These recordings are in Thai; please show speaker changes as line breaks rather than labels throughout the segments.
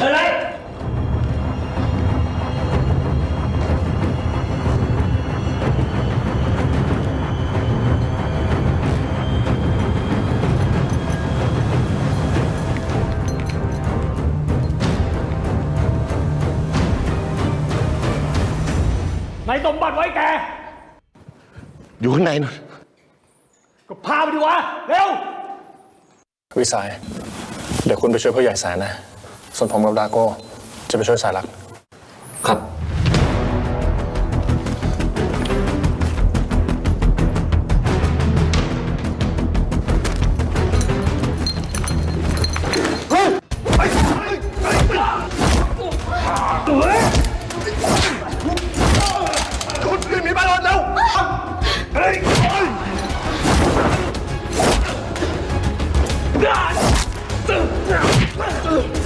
อะไรนายสมบัติไว้แก
อยู่ข้างในนู่น
ก็พาไปดีวะ เร็ว
วิสัยเดี๋ยวคุณไปช่วยพ่อใหญ่แสนนะ ส่วนผมกับดาโก้จะไปช่วยสายลัก
ครับ
คุณรีบหนีไปรถเร็วเฮ้ยเฮ้ย
เ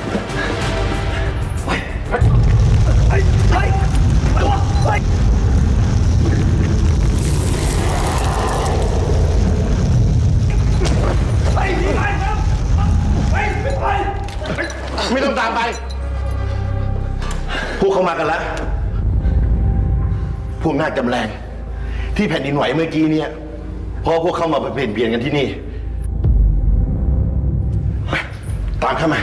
า
มากันแล้ว พวกหน้าจำแรง ที่แผ่นดินไหวเมื่อกี้เนี่ยเพราะพวกเขามาเปลี่ยนเปลี่ยนกันที่นี่ไปตามเข้ามา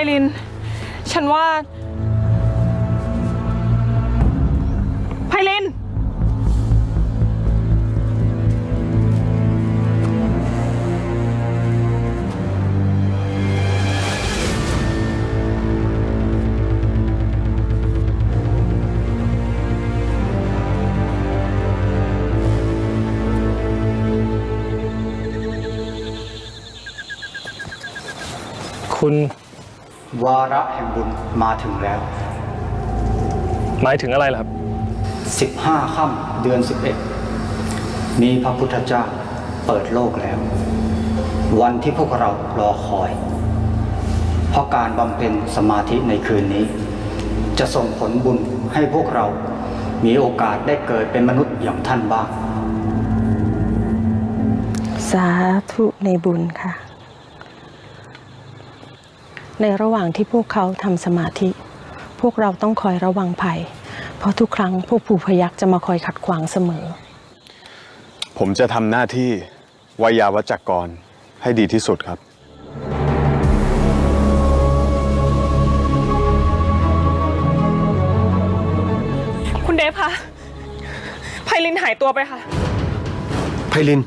ไพลิน ฉันว่าไพลิน
คุณ
วาระแห่งบุญมาถึงแล้ว
หมายถึงอะไรล่ะครับ
15ค่ำเดือน 11 มีพระพุทธเจ้าเปิดโลกแล้ว วันที่พวกเรารอคอย เพราะการบำเพ็ญสมาธิในคืนนี้ จะส่งผลบุญให้พวกเรามีโอกาสได้เกิดเป็นมนุษย์อย่างท่านบ้าง
สาธุในบุญค่ะ ในระหว่างที่พวกเขาทำสมาธิ พวกเราต้องคอยระวังภัย เพราะทุกครั้งพวกผู้พยักจะมาคอยขัดขวางเสมอ
ผมจะทำหน้าที่วายาวัจกรให้ดีที่สุดครับ
คุณเดฟคะไพลินหายตัวไปค่ะ
ไพลิน